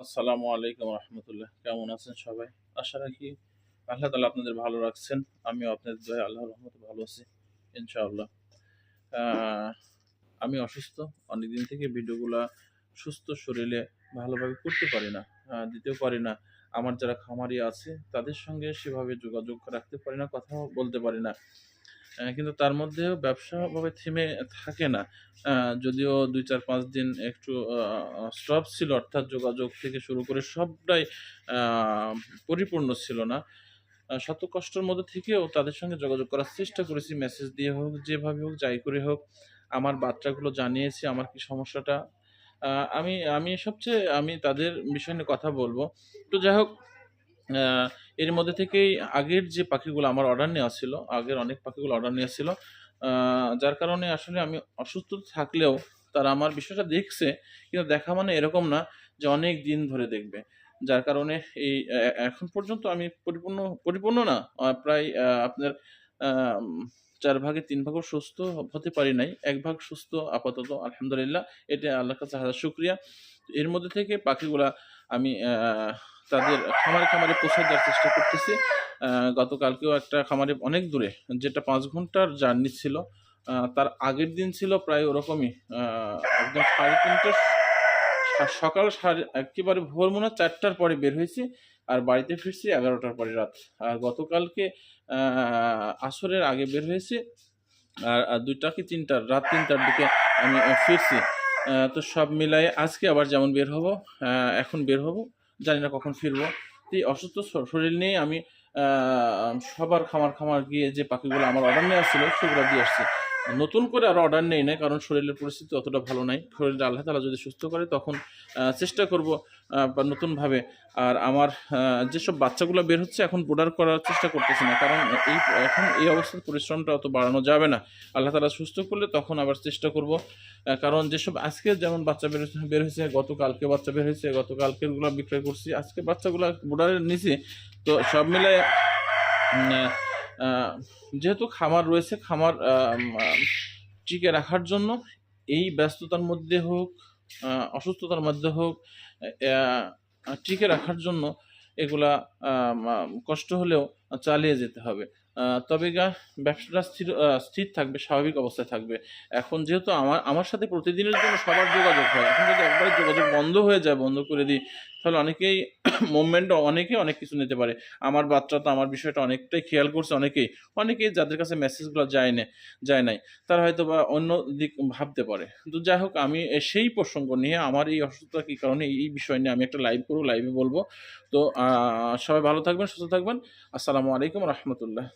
আসসালামু আলাইকুম রহমতুল্লাহ। কেমন আছেন সবাই? আশা রাখি আল্লাহ তালা আপনাদের ভালো রাখছেন। আমিও আপনাদের দয়া আল্লাহ রহমতে ভালো আছি, ইনশাআল্লাহ। আমি অসুস্থ। অনেকদিন থেকে ভিডিওগুলা সুস্থ শরীরে ভালোভাবে করতে পারি না দিতেও পারি না। আমার যারা খামারি আছে, তাদের সঙ্গে সেভাবে যোগাযোগ রাখতে পারি না কথাও বলতে পারি না। কিন্তু তার মধ্যেও ব্যবসাভাবে থেমে থাকে না। যদিও দুই চার পাঁচ দিন একটু স্টপ ছিল, অর্থাৎ যোগাযোগ থেকে শুরু করে সবটাই পরিপূর্ণ ছিল না। শত কষ্টের মধ্যে থেকেও তাদের সঙ্গে যোগাযোগ করার চেষ্টা করেছি মেসেজ দিয়ে হোক, যেভাবে হোক, যাই করে হোক। আমার বাচ্চাগুলো জানিয়েছি, আমার কি সমস্যাটা? আমি আমি সবচেয়ে, আমি তাদের বিষয় নিয়ে কথা বলব। তো যাই হোক এর মধ্যে থেকেই আগের যে পাখিগুলো আমার অর্ডার নেওয়া ছিল, আগের অনেক পাখিগুলো অর্ডার নেওয়া ছিল যার কারণে আসলে আমি অসুস্থ থাকলেও তারা আমার বিষয়টা দেখছে, কিন্তু দেখা মানে এরকম না যে অনেক দিন ধরে দেখবে। যার কারণে এই এখন পর্যন্ত আমি পরিপূর্ণ পরিপূর্ণ না প্রায় আপনার চার ভাগে তিন ভাগও সুস্থ হতে পারি নাই, এক ভাগ সুস্থ আপাতত, আলহামদুলিল্লাহ, এটা আল্লাহর কাছে হাজার শুক্রিয়া। এর মধ্যে থেকে পাখিগুলা আমি তাদের খামারে খামারে পৌঁছে দেওয়ার চেষ্টা করতেছি। গতকালকেও একটা খামারে অনেক দূরে, যেটা পাঁচ ঘণ্টার জার্নি ছিল তার আগের দিন ছিল প্রায় ওরকমই একদম সাড়ে তিনটে সকাল সাড়ে, একেবারে ভোর মনে চারটার পরে বের হয়েছি আর বাড়িতে ফিরছি এগারোটার পরে রাত। আর গতকালকে আসরের আগে বের হয়েছি আর দুইটা কি তিনটার, রাত তিনটার দিকে আমি ফিরছি। তো সব মিলাই আজকে আবার যেমন বের হব এখন বের হব। জানি না কখন ফিরবো। তো এই অসুস্থ শরীর নিয়ে আমি সবার খামার খামার গিয়ে যে পাখিগুলো আমার অর্ডার নেওয়া ছিল, সেগুলো দিয়ে আসছি। নতুন করে আর অর্ডার নেই না কারণ শরীরের পরিস্থিতি অতটা ভালো নাই। শরীরটা আল্লাহ তালা যদি সুস্থ করে, তখন চেষ্টা করব বা নতুনভাবে। আর আমার যেসব বাচ্চাগুলো বের হচ্ছে, এখন বোর্ডার করার চেষ্টা করতেছি না, কারণ এই, এখন এই অবস্থার পরিশ্রমটা অত বাড়ানো যাবে না। আল্লাহ তালা সুস্থ করলে তখন আবার চেষ্টা করব। কারণ যেসব আজকে যেমন বাচ্চা বের বের হয়েছে, গতকালকে বাচ্চা বের হয়েছে, গতকালকেরগুলো বিক্রয় করছি, আজকে বাচ্চাগুলো বোর্ডারের নিচে তো সব মিলে যেহেতু খামার রয়েছে, খামার টিকে রাখার জন্য এই ব্যস্ততার মধ্যে হোক অসুস্থতার মধ্যে হোক টিকে রাখার জন্য এগুলা কষ্ট হলেও চালিয়ে যেতে হবে। তবে গা, ব্যবসাটা স্থির স্থির থাকবে, স্বাভাবিক অবস্থায় থাকবে। এখন যেহেতু আমার আমার সাথে প্রতিদিনের জন্য সবার যোগাযোগ হয়, এখন যদি একবারে যোগাযোগ বন্ধ হয়ে যায়, বন্ধ করে দিই, তাহলে অনেকেই মুভমেন্ট অনেকেই অনেক কিছু নিতে পারে। আমার বাচ্চা তো আমার বিষয়টা অনেকটাই খেয়াল করছে, অনেকেই অনেকেই যাদের কাছে মেসেজগুলো যায় না, যায় নাই, তারা হয়তো বা অন্য দিক ভাবতে পারে। তো যাই হোক, আমি সেই প্রসঙ্গ নিয়ে, আমার এই অসুস্থতা কী কারণে, এই বিষয় নিয়ে আমি একটা লাইভ করব লাইভে বলব। তো সবাই ভালো থাকবেন, সুস্থ থাকবেন। আসসালামু আলাইকুম রহমতুল্লাহ।